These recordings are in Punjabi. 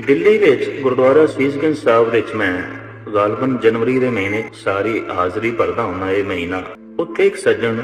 ਦਿੱਲੀ ਵਿੱਚ ਗੁਰਦੁਆਰਾ ਸੀਸਗੰਜ ਸਾਹਿਬ ਵਿੱਚ ਮੈਂ ਗਾਲਬਨ ਜਨਵਰੀ ਦੇ ਮਹੀਨੇ ਸਾਰੀ ਹਾਜ਼ਰੀ ਭਰਦਾ ਹੁੰਦਾ ਇਹ ਮਹੀਨਾ। ਉੱਥੇ ਇੱਕ ਸੱਜਣ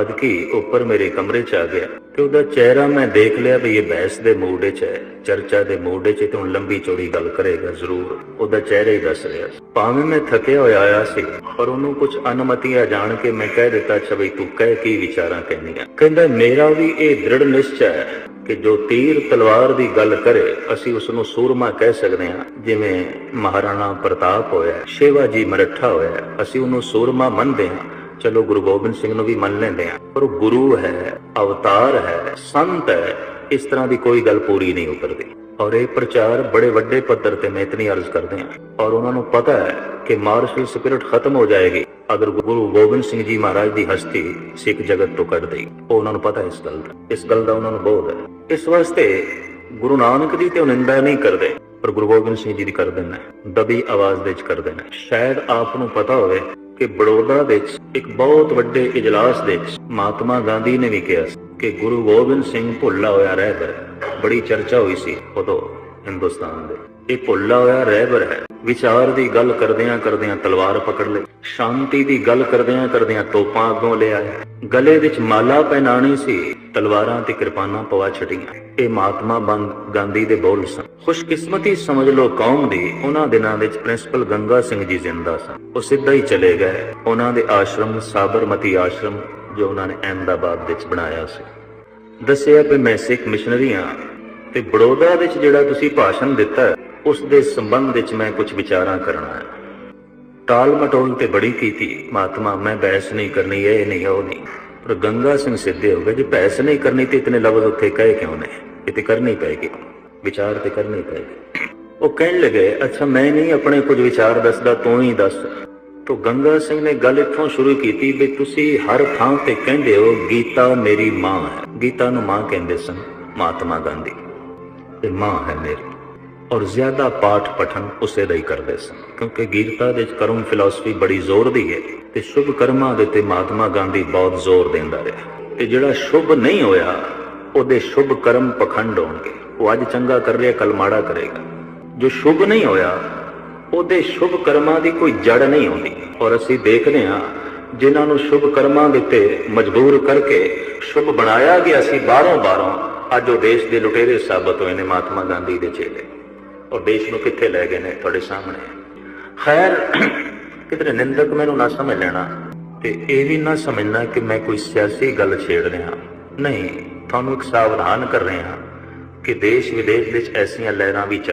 ਅੱਜ ਉੱਪਰ ਮੇਰੇ ਕਮਰੇ 'ਚ ਆ ਗਿਆ ਤੇ ਉਹਦਾ ਚਿਹਰਾ ਮੈਂ ਦੇਖ ਲਿਆ ਵੀ ਇਹ ਬਹਿਸ ਦੇ ਮੂਡ 'ਚ ਹੈ, ਚਰਚਾ ਦੇ ਮੂਡ 'ਚ ਤੇ ਹੁਣ ਲੰਬੀ ਚੌੜੀ ਗੱਲ ਕਰੇਗਾ ਜ਼ਰੂਰ, ਉਹਦਾ ਚਿਹਰਾ ਹੀ ਦੱਸ ਰਿਹਾ। ਭਾਵੇਂ ਮੈਂ ਥੱਕਿਆ ਹੋਇਆ ਆਇਆ ਸੀ, ਪਰ ਉਹਨੂੰ ਕੁਝ ਅਨੁਮਤੀ ਆ ਜਾਣ ਕੇ ਮੈਂ ਕਹਿ ਦਿੱਤਾ, ਅੱਛਾ ਬਈ ਤੂੰ ਕਹਿ ਕੀ ਵਿਚਾਰਾਂ ਕਹਿੰਦੀਆਂ ਕਹਿੰਦਾ, ਮੇਰਾ ਵੀ ਇਹ ਦ੍ਰਿੜ ਨਿਸ਼ਚੈ ਹੈ ਕਿ ਜੋ ਤੀਰ ਤਲਵਾਰ ਦੀ ਗੱਲ ਕਰੇ, ਅਸੀਂ ਉਸ ਨੂੰ ਸੂਰਮਾ ਕਹਿ ਸਕਦੇ ਹਾਂ, ਜਿਵੇਂ ਮਹਾਰਾਣਾ ਪ੍ਰਤਾਪ ਹੋਇਆ, ਸ਼ੇਵਾਜੀ ਮਰਠਾ ਹੋਇਆ, ਅਸੀਂ ਉਹਨੂੰ ਸੂਰਮਾ ਮੰਨਦੇ ਹਾਂ। ਚਲੋ ਗੁਰੂ ਗੋਬਿੰਦ ਸਿੰਘ ਨੂੰ ਵੀ ਮੰਨ ਲੈਂਦੇ ਹਾਂ, ਪਰ ਗੁਰੂ ਹੈ, ਅਵਤਾਰ ਹੈ, ਸੰਤ ਹੈ, ਇਸ ਤਰ੍ਹਾਂ ਦੀ ਕੋਈ ਗੱਲ ਪੂਰੀ ਨਹੀਂ ਉਤਰਦੀ। ਔਰ ਇਹ ਪ੍ਰਚਾਰ ਬੜੇ ਵੱਡੇ ਪੱਧਰ ਤੇ ਮੈਂ ਇਤਨੀ ਅਰਜ਼ ਕਰਦੇ ਹਾਂ। ਔਰ ਉਹਨਾਂ ਨੂੰ ਪਤਾ ਹੈ ਕਿ ਮਾਰਸ਼ਲ ਸਪਿਰਿਟ ਖਤਮ ਹੋ ਜਾਏਗੀ। ਅਗਰ ਗੁਰੂ ਗੋਬਿੰਦ ਸਿੰਘ ਜੀ ਮਹਾਰਾਜ ਦੀ ਹਸਤੀ ਸਿੱਖ ਜਗਤ ਤੋਂ ਕੱਢ ਦੇਗੀ ਉਹ ਉਹਨਾਂ ਨੂੰ ਪਤਾ ਇਸ ਗੱਲ ਦਾ। ਇਸ ਗੱਲ ਦਾ ਉਹਨਾਂ ਨੂੰ ਬੋਧ ਹੈ। ਇਸ ਵਾਸਤੇ ਗੁਰੂ ਨਾਨਕ ਦੀ ਤੇ ਨਿੰਦਾ ਨਹੀਂ ਕਰਦੇ, ਪਰ ਗੁਰੂ ਗੋਬਿੰਦ ਸਿੰਘ ਜੀ ਦੀ ਕਰਦੇ ਨੇ ਦਬੀ ਆਵਾਜ਼ ਦੇ ਵਿੱਚ ਕਰਦੇ ਨੇ ਸ਼ਾਇਦ ਆਪ ਨੂੰ ਪਤਾ ਹੋਵੇ ਕਿ ਬੜੌਦਾ ਵਿੱਚ, ਇੱਕ ਬਹੁਤ ਵੱਡੇ ਇਜਲਾਸ ਦੇ ਵਿੱਚ ਮਹਾਤਮਾ ਗਾਂਧੀ ਨੇ ਵੀ ਕਿਹਾ ਸੀ ਕਿ ਗੁਰੂ ਗੋਬਿੰਦ ਸਿੰਘ ਭੁੱਲਾ ਹੋਇਆ ਰਹਿ ਗਿਆ ਬੜੀ ਚਰਚਾ ਹੋਈ ਸੀ ਉਦੋਂ ਹਿੰਦੁਸਤਾਨ ਦੇ। ਇਹ ਭੁੱਲਾ ਹੋਇਆ ਰਹਿਬਰ ਹੈ। ਵਿਚਾਰ ਦੀ ਗੱਲ ਕਰਦਿਆਂ ਕਰਦਿਆਂ ਤਲਵਾਰ ਪਕੜ ਲਈ। ਸ਼ਾਂਤੀ ਦੀ ਗੱਲ ਕਰਦਿਆਂ ਕਰਦਿਆਂ ਤੋਪਾਂ ਅੱਗੋਂ ਲਿਆ ਗਲੇ ਵਿੱਚ ਮਾਲਾ ਪਹਿਨਾਣੀ ਸੀ। ਤਲਵਾਰਾਂ ਤੇ ਕਿਰਪਾਨਾਂ ਪਵਾ ਛਟੀਆਂ ਇਹ ਮਹਾਤਮਾ ਗਾਂਧੀ ਦੇ ਬੋਲ ਸਨ। ਖੁਸ਼ਕਿਸਮਤੀ ਸਮਝ ਲੋ ਕੌਮ ਦੀ। ਉਹਨਾਂ ਦਿਨਾਂ ਵਿੱਚ ਪ੍ਰਿੰਸੀਪਲ ਗੰਗਾ ਸਿੰਘ ਜੀ ਜ਼ਿੰਦਾ ਸਨ। ਉਹ ਸਿੱਧਾ ਹੀ ਚਲੇ ਗਏ। ਉਹਨਾਂ ਦੇ ਆਸ਼ਰਮ, ਸਾਬਰਮਤੀ ਆਸ਼ਰਮ, ਜੋ ਉਹਨਾਂ ਨੇ ਅਹਿਮਦਾਬਾਦ ਵਿੱਚ ਬਣਾਇਆ ਸੀ। ਦੱਸਿਆ ਕਿ ਮੈਂ ਸਿੱਖ ਮਿਸ਼ਨਰੀ ਹਾਂ। ਤੇ ਬੜੌਦਾ ਵਿੱਚ ਜਿਹੜਾ ਤੁਸੀਂ ਭਾਸ਼ਣ ਦਿੱਤਾ ਉਸ ਦੇ ਸੰਬੰਧ ਵਿੱਚ ਮੈਂ ਕੁਝ ਵਿਚਾਰਾਂ ਕਰਨਾ ਹੈ। ਟਾਲ ਮਟੋਲ ਤੇ ਬੜੀ ਕੀਤੀ ਮਹਾਤਮਾ ਮੈਂ ਬਹਿਸ ਨਹੀਂ ਕਰਨੀ, ਇਹ ਨਹੀਂ, ਉਹ ਨਹੀਂ। ਪਰ ਗੰਗਾ ਸਿੰਘ ਸਿੱਧੇ ਹੋ ਗਏ, ਜੇ ਬਹਿਸ ਨਹੀਂ ਕਰਨੀ ਤੇ ਇਤਨੇ ਲਫ਼ਜ਼ ਉੱਥੇ ਕਹੇ ਕਿਉਂ ਨੇ? ਇਹ ਤੇ ਕਰਨੀ ਪਏਗੀ ਵਿਚਾਰ ਤੇ ਕਰਨੀ ਪਏਗੀ ਉਹ ਕਹਿਣ ਲੱਗੇ, ਅੱਛਾ, ਮੈਂ ਨਹੀਂ ਆਪਣੇ ਕੁਝ ਵਿਚਾਰ ਦੱਸਦਾ, ਤੂੰ ਹੀ ਦੱਸ। ਤੋ ਗੰਗਾ ਸਿੰਘ ਨੇ ਗੱਲ ਇੱਥੋਂ ਸ਼ੁਰੂ ਕੀਤੀ ਵੀ ਤੁਸੀਂ ਹਰ ਥਾਂ ਤੇ ਕਹਿੰਦੇ ਹੋ, ਗੀਤਾ ਮੇਰੀ ਮਾਂ ਹੈ। ਗੀਤਾ ਨੂੰ ਮਾਂ ਕਹਿੰਦੇ ਸਨ ਮਹਾਤਮਾ ਗਾਂਧੀ। ਤੇ ਮਾਂ ਹੈ ਮੇਰੀ। ਔਰ ਜ਼ਿਆਦਾ ਪਾਠ ਪਠਨ ਉਸੇ ਦਾ ਹੀ ਕਰਦੇ ਸਨ, ਕਿਉਂਕਿ ਗੀਤਾ ਦੇ ਵਿੱਚ ਕਰਮ ਫਿਲਾਸਫੀ ਬੜੀ ਜ਼ੋਰ ਦੀ ਹੈ ਤੇ ਸ਼ੁਭ ਕਰਮਾਂ ਦੇ ਤੇ ਮਹਾਤਮਾ ਗਾਂਧੀ ਬਹੁਤ ਜ਼ੋਰ ਦਿੰਦਾ ਰਿਹਾ। ਤੇ ਜਿਹੜਾ ਸ਼ੁਭ ਨਹੀਂ ਹੋਇਆ, ਉਹਦੇ ਸ਼ੁਭ ਕਰਮ ਪਖੰਡ ਹੋਣਗੇ। ਉਹ ਅੱਜ ਚੰਗਾ ਕਰ ਰਿਹਾ ਕੱਲ ਮਾੜਾ ਕਰੇਗਾ। ਜੋ ਸ਼ੁਭ ਨਹੀਂ ਹੋਇਆ, ਉਹਦੇ ਸ਼ੁਭ ਕਰਮਾਂ ਦੀ ਕੋਈ ਜੜ ਨਹੀਂ ਹੁੰਦੀ। ਔਰ ਅਸੀਂ ਦੇਖਦੇ ਹਾਂ, ਜਿਨ੍ਹਾਂ ਨੂੰ ਸ਼ੁਭ ਕਰਮਾਂ ਦੇ ਉੱਤੇ ਮਜਬੂਰ ਕਰਕੇ ਸ਼ੁਭ ਬਣਾਇਆ ਗਿਆ ਸੀ ਬਾਹਰੋਂ ਬਾਹਰੋਂ ਅੱਜ ਉਹ ਦੇਸ਼ ਦੇ ਲੁਟੇਰੇ ਸਾਬਤ ਹੋਏ ਨੇ ਮਹਾਤਮਾ ਗਾਂਧੀ ਦੇ ਚੇਲੇ। ਔਰ ਦੇਸ਼ ਨੂੰ ਕਿੱਥੇ ਲੈ ਗਏ ਨੇ ਤੁਹਾਡੇ ਸਾਹਮਣੇ। ਖੈਰ ਕਿਤੇ ਨਿੰਦਕ ਮੈਨੂੰ ਨਾ ਸਮਝ ਲੈਣਾ, ਤੇ ਇਹ ਵੀ ਨਾ ਸਮਝਣਾ ਕਿ ਮੈਂ ਕੋਈ ਸਿਆਸੀ ਗੱਲ ਛੇੜ ਰਿਹਾ। ਨਹੀਂ, ਤੁਹਾਨੂੰ ਇੱਕ ਸਾਵਧਾਨ ਕਰ ਰਿਹਾ ਕਿ ਦੇਸ਼ ਵਿਦੇਸ਼ ਵਿੱਚ ਐਸੀਆਂ ਲਹਿਰਾਂ ਵੀ